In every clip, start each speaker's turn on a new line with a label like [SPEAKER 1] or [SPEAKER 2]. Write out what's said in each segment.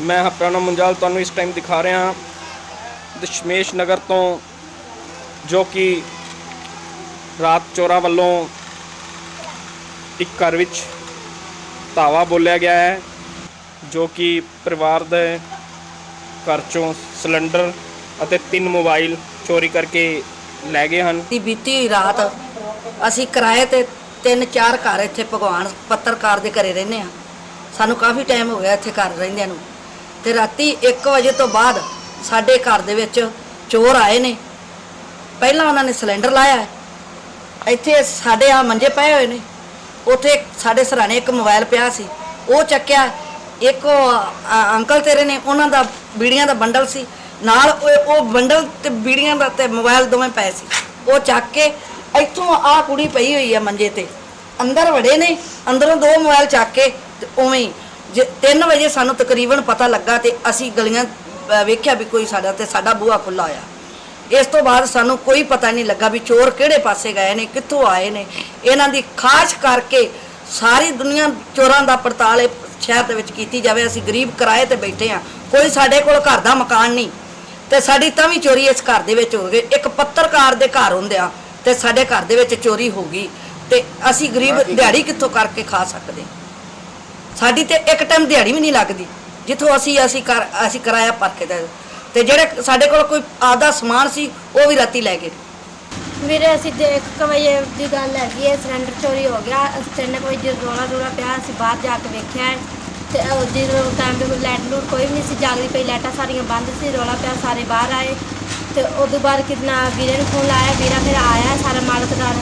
[SPEAKER 1] ਮੈਂ ਹਾਂ ਪ੍ਰਣਵ ਮੁੰਜਾਲ, ਤੁਹਾਨੂੰ ਇਸ ਟਾਈਮ ਦਿਖਾ ਰਿਹਾ ਹਾਂ ਦਸ਼ਮੇਸ਼ ਨਗਰ ਤੋਂ, ਜੋ ਕਿ ਰਾਤ ਚੋਰਾਂ ਵੱਲੋਂ ਇੱਕ ਘਰ ਵਿੱਚ ਧਾਵਾ ਬੋਲਿਆ ਗਿਆ ਹੈ, ਜੋ ਕਿ ਪਰਿਵਾਰ ਦੇ ਘਰ ਚੋਂ ਸਿਲੰਡਰ ਅਤੇ ਤਿੰਨ ਮੋਬਾਈਲ ਚੋਰੀ ਕਰਕੇ ਲੈ ਗਏ ਹਨ।
[SPEAKER 2] ਦੀ ਬੀਤੀ ਰਾਤ ਅਸੀਂ ਕਿਰਾਏ ਤੇ ਤਿੰਨ ਚਾਰ ਘਰ ਇੱਥੇ ਭਗਵਾਨ ਪੱਤਰਕਾਰ ਦੇ ਘਰੇ ਰਹਿੰਦੇ ਆ ਸਾਨੂੰ ਕਾਫੀ ਟਾਈਮ ਹੋ ਗਿਆ ਇੱਥੇ ਘਰ ਰਹਿੰਦਿਆਂ ਨੂੰ। ਤੇ ਰਾਤੀ 1 ਵਜੇ ਤੋਂ ਬਾਅਦ ਸਾਡੇ ਘਰ ਦੇ ਵਿੱਚ ਚੋਰ ਆਏ ਨੇ। ਪਹਿਲਾਂ ਉਹਨਾਂ ਨੇ ਸਿਲੰਡਰ ਲਾਇਆ ਇੱਥੇ ਸਾਡੇ ਆ ਮੰਜੇ ਪਏ ਹੋਏ ਨੇ। ਉੱਥੇ ਸਾਡੇ ਸਰਾਣੇ ਇੱਕ ਮੋਬਾਈਲ ਪਿਆ ਸੀ। ਉਹ ਚੱਕਿਆ। ਇੱਕ ਅੰਕਲ ਤੇਰੇ ਨੇ, ਉਹਨਾਂ ਦਾ ਬੀੜੀਆਂ ਦਾ ਬੰਡਲ ਸੀ। ਨਾਲ ਉਹ ਬੰਡਲ ਤੇ ਬੀੜੀਆਂ ਦਾ ਤੇ ਮੋਬਾਈਲ ਦੋਵੇਂ ਪਏ ਸੀ। ਉਹ ਚੱਕ ਕੇ ਇੱਥੋਂ ਆ ਕੁੜੀ ਪਈ ਹੋਈ ਆ ਮੰਜੇ ਤੇ। ਅੰਦਰ ਵੜੇ ਨੇ। ਅੰਦਰੋਂ ਦੋ ਮੋਬਾਈਲ ਚੱਕ ਕੇ ਤੇ ਉਵੇਂ 3 ਵਜੇ ਸਾਨੂੰ ਤਕਰੀਬਨ ਪਤਾ ਲੱਗਾ ਤੇ ਅਸੀਂ ਗਲੀਆਂ ਵੇਖਿਆ ਵੀ ਕੋਈ ਸਾਡਾ ਤੇ ਸਾਡਾ ਬੂਹਾ ਖੁੱਲਾ ਹੋਇਆ। ਇਸ ਤੋਂ ਬਾਅਦ ਸਾਨੂੰ ਕੋਈ ਪਤਾ ਨਹੀਂ ਲੱਗਾ ਵੀ ਚੋਰ ਕਿਹੜੇ ਪਾਸੇ ਗਏ ਨੇ ਕਿੱਥੋਂ ਆਏ ਨੇ। ਇਹਨਾਂ ਦੀ ਖਾਸ ਕਰਕੇ ਸਾਰੀ ਦੁਨੀਆ ਚੋਰਾਂ ਦਾ ਪੜਤਾਲ ਇਹ ਸ਼ਹਿਰ ਦੇ ਵਿੱਚ ਕੀਤੀ ਜਾਵੇ। ਅਸੀਂ ਗਰੀਬ ਕਿਰਾਏ ਤੇ ਬੈਠੇ ਆ ਕੋਈ ਸਾਡੇ ਕੋਲ ਘਰ ਦਾ ਮਕਾਨ ਨਹੀਂ। ਤੇ ਸਾਡੀ ਤਾਂ ਵੀ ਚੋਰੀ ਇਸ ਘਰ ਦੇ ਵਿੱਚ ਹੋ ਗਈ। ਇੱਕ ਪੱਤਰਕਾਰ ਦੇ ਘਰ ਹੁੰਦਿਆ ਤੇ ਸਾਡੇ ਘਰ ਦੇ ਵਿੱਚ ਚੋਰੀ ਹੋ ਗਈ। ਤੇ ਅਸੀਂ ਗਰੀਬ ਦਿਹਾੜੀ ਕਿੱਥੋਂ ਕਰਕੇ ਖਾ ਸਕਦੇ? ਸਾਡੀ ਤੇ ਇੱਕ ਟਾਈਮ ਦਿਹਾੜੀ ਵੀ ਨਹੀਂ ਲੱਗਦੀ। ਜਿੱਥੋਂ ਅਸੀਂ ਅਸੀਂ ਕਰ, ਅਸੀਂ ਕਿਰਾਇਆ ਭਰ ਕੇ ਦੇ ਤੇ ਜਿਹੜੇ ਸਾਡੇ ਕੋਲ ਕੋਈ ਆਦਾ ਸਮਾਨ ਸੀ, ਉਹ ਵੀ ਰਾਤੀ ਲੈ ਗਏ।
[SPEAKER 3] ਵੀਰੇ, ਅਸੀਂ ਦੇ 1 ਦੀ ਗੱਲ ਹੈਗੀ ਹੈ, ਸਿਲੰਡਰ ਚੋਰੀ ਹੋ ਗਿਆ। ਅਸੀਂ ਤਿੰਨ ਕੁ ਵਜੇ ਜਦੋਂ ਰੌਲਾ ਰੌਲਾ ਪਿਆ, ਅਸੀਂ ਬਾਹਰ ਜਾ ਕੇ ਵੇਖਿਆ ਹੈ। ਤੇ ਉਹ ਟਾਈਮ ਤੇ ਕੋਈ ਲਾਈਟ ਲੂਟ ਕੋਈ ਵੀ ਨਹੀਂ ਸੀ, ਜਾਗਦੀ ਪਈ, ਲਾਈਟਾਂ ਸਾਰੀਆਂ ਬੰਦ ਸੀ, ਰੌਲਾ ਪਿਆ, ਸਾਰੇ ਬਾਹਰ ਆਏ। ਤੇ ਉਦੋਂ ਬਾਅਦ ਕਿੰਨਾ ਵੀਰੇ ਨੂੰ ਫੋਨ ਲਾਇਆ, ਵੀਰਾ ਫਿਰ ਆਇਆ ਸਾਰਾ ਮਾਲਕਦਾਰ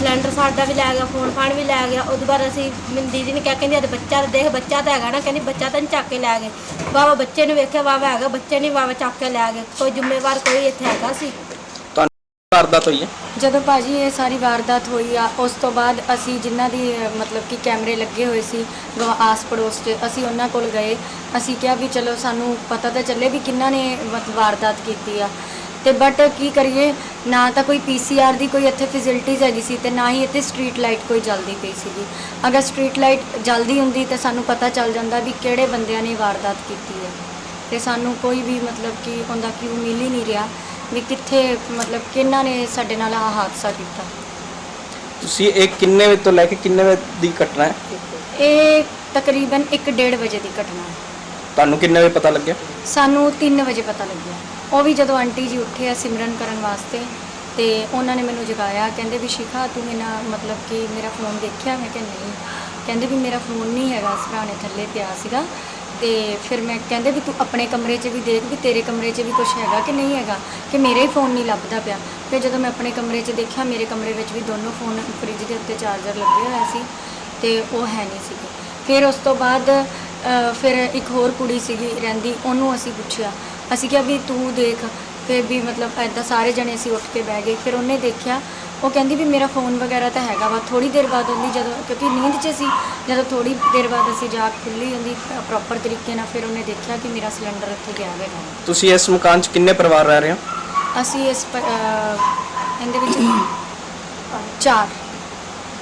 [SPEAKER 3] ਸਿਲੰਡਰ ਸਾਡਾ ਵੀ ਲੈ ਗਿਆ ਫੋਨ ਫਾਨ ਵੀ ਲੈ ਗਿਆ। ਉਦੋਂ ਬਾਅਦ ਅਸੀਂ ਮੈਨੂੰ ਦੀਦੀ ਨੇ ਕਿਹਾ ਕਹਿੰਦੀ ਅੱਜ ਬੱਚਾ ਦੇਖ ਬੱਚਾ ਤਾਂ ਹੈਗਾ ਨਾ। ਕਹਿੰਦੀ ਬੱਚਾ ਤਾਂ ਨਹੀਂ ਚੱਕ ਕੇ ਲੈ ਗਏ। ਵਾਵਾ ਬੱਚੇ ਨੂੰ ਵੇਖਿਆ ਵਾਵਾ ਹੈਗਾ ਬੱਚੇ ਨਹੀਂ ਵਾਵਾ ਚੱਕ ਕੇ ਲੈ ਗਏ। ਕੋਈ ਜ਼ਿੰਮੇਵਾਰ ਕੋਈ ਇੱਥੇ ਹੈਗਾ ਸੀ।
[SPEAKER 1] ਤੁਹਾਨੂੰ ਵਾਰਦਾਤ ਹੋਈ ਹੈ?
[SPEAKER 4] ਜਦੋਂ ਭਾਜੀ ਇਹ ਸਾਰੀ ਵਾਰਦਾਤ ਹੋਈ ਆ ਉਸ ਤੋਂ ਬਾਅਦ ਅਸੀਂ ਜਿਨ੍ਹਾਂ ਦੀ ਮਤਲਬ ਕਿ ਕੈਮਰੇ ਲੱਗੇ ਹੋਏ ਸੀ ਗਵਾ- ਆਸ ਪੜੋਸ 'ਚ ਅਸੀਂ ਉਹਨਾਂ ਕੋਲ ਗਏ। ਅਸੀਂ ਕਿਹਾ ਵੀ ਚਲੋ ਸਾਨੂੰ ਪਤਾ ਤਾਂ ਚੱਲੇ ਵੀ ਕਿੰਨਾਂ ਨੇ ਵਾਰਦਾਤ ਕੀਤੀ ਆ। ਤੇ ਬਟ ਕੀ ਕਰੀਏ? ਨਾ ਤਾਂ ਕੋਈ ਪੀਸੀਆਰ ਦੀ ਕੋਈ ਇੱਥੇ ਫੈਸਿਲਿਟੀਜ਼ ਹੈਗੀ ਸੀ ਤੇ ਨਾ ਹੀ ਇੱਥੇ ਸਟਰੀਟ ਲਾਈਟ ਕੋਈ ਜਲਦੀ ਪਈ ਸੀਗੀ। ਅਗਰ ਸਟਰੀਟ ਲਾਈਟ ਜਲਦੀ ਹੁੰਦੀ ਤਾਂ ਸਾਨੂੰ ਪਤਾ ਚੱਲ ਜਾਂਦਾ ਵੀ ਕਿਹੜੇ ਬੰਦਿਆਂ ਨੇ ਵਾਰਦਾਤ ਕੀਤੀ ਹੈ। ਤੇ ਸਾਨੂੰ ਕੋਈ ਵੀ ਮਤਲਬ ਕਿ ਉਹਦਾ ਕਿਉਂ ਮਿਲ ਹੀ ਨਹੀਂ ਰਿਹਾ ਵੀ ਕਿੱਥੇ ਮਤਲਬ ਕਿਹਨਾਂ ਨੇ ਸਾਡੇ ਨਾਲ ਆਹ ਹਾਦਸਾ ਕੀਤਾ।
[SPEAKER 1] ਤੁਸੀਂ ਇਹ ਕਿੰਨੇ ਵਜੇ ਤੋਂ ਲੈ ਕੇ ਕਿੰਨੇ ਵਜੇ ਦੀ ਘਟਨਾ ਹੈ?
[SPEAKER 4] ਇਹ ਤਕਰੀਬਨ 1:30 ਵਜੇ ਦੀ ਘਟਨਾ ਹੈ।
[SPEAKER 1] ਤੁਹਾਨੂੰ ਕਿੰਨੇ ਵਜੇ ਪਤਾ ਲੱਗਿਆ?
[SPEAKER 4] ਸਾਨੂੰ 3 ਵਜੇ ਪਤਾ ਲੱਗਿਆ। ਉਹ ਵੀ ਜਦੋਂ ਆਂਟੀ ਜੀ ਉੱਠੇ ਆ ਸਿਮਰਨ ਕਰਨ ਵਾਸਤੇ, ਤੇ ਉਹਨਾਂ ਨੇ ਮੈਨੂੰ ਜਗਾਇਆ। ਕਹਿੰਦੇ ਵੀ ਸ਼ਿਖਾ, ਤੂੰ ਮੇਰਾ ਮਤਲਬ ਕਿ ਮੇਰਾ ਫੋਨ ਦੇਖਿਆ? ਮੈਂ ਕਿਹਾ ਨਹੀਂ। ਕਹਿੰਦੇ ਵੀ ਮੇਰਾ ਫੋਨ ਨਹੀਂ ਹੈਗਾ ਸਰਾਣੇ ਥੱਲੇ ਪਿਆ ਸੀਗਾ। ਤੇ ਫਿਰ ਮੈਂ ਕਹਿੰਦੇ ਵੀ ਤੂੰ ਆਪਣੇ ਕਮਰੇ 'ਚ ਵੀ ਦੇਖ ਵੀ ਤੇਰੇ ਕਮਰੇ 'ਚ ਵੀ ਕੁਝ ਹੈਗਾ ਕਿ ਨਹੀਂ ਹੈਗਾ, ਕਿ ਮੇਰਾ ਹੀ ਫੋਨ ਨਹੀਂ ਲੱਭਦਾ ਪਿਆ। ਫਿਰ ਜਦੋਂ ਮੈਂ ਆਪਣੇ ਕਮਰੇ 'ਚ ਦੇਖਿਆ, ਮੇਰੇ ਕਮਰੇ ਵਿੱਚ ਵੀ ਦੋਨੋਂ ਫੋਨ ਫ੍ਰਿਜ ਦੇ ਉੱਤੇ ਚਾਰਜਰ ਲੱਗੇ ਹੋਇਆ ਸੀ, ਤੇ ਉਹ ਹੈ ਨਹੀਂ ਸੀਗੇ। ਫਿਰ ਉਸ ਤੋਂ ਬਾਅਦ ਫਿਰ ਇੱਕ ਹੋਰ ਕੁੜੀ ਸੀਗੀ ਰਹਿੰਦੀ ਉਹਨੂੰ ਅਸੀਂ ਪੁੱਛਿਆ। ਅਸੀਂ ਕਿਹਾ ਵੀ ਤੂੰ ਦੇਖ ਫਿਰ ਵੀ ਮਤਲਬ ਐਦਾਂ ਸਾਰੇ ਜਣੇ ਅਸੀਂ ਉੱਠ ਕੇ ਬਹਿ ਗਏ। ਫਿਰ ਉਹਨੇ ਦੇਖਿਆ ਉਹ ਕਹਿੰਦੀ ਵੀ ਮੇਰਾ ਫੋਨ ਵਗੈਰਾ ਤਾਂ ਹੈਗਾ ਵਾ। ਥੋੜੀ ਦੇਰ ਬਾਅਦ ਉਹਦੀ ਜਦੋਂ ਕਿਉਂਕਿ ਨੀਂਦ 'ਚ ਸੀ ਜਦੋਂ ਥੋੜੀ ਦੇਰ ਬਾਅਦ ਅਸੀਂ ਜਾਗ ਖੁੱਲੀ ਹੁੰਦੀ ਪ੍ਰੋਪਰ ਤਰੀਕੇ ਨਾਲ ਫਿਰ ਉਹਨੇ ਦੇਖਿਆ ਕਿ ਮੇਰਾ ਸਿਲੰਡਰ ਇੱਥੇ ਗਿਆ ਹੋਵੇਗਾ
[SPEAKER 1] ਤੁਸੀਂ ਇਸ ਮਕਾਨ 'ਚ ਕਿੰਨੇ ਪਰਿਵਾਰ ਰਹਿ ਰਹੇ ਹੋ?
[SPEAKER 4] ਅਸੀਂ ਇਸ ਪ- ਇਹਦੇ ਵਿੱਚ ਚਾਰ।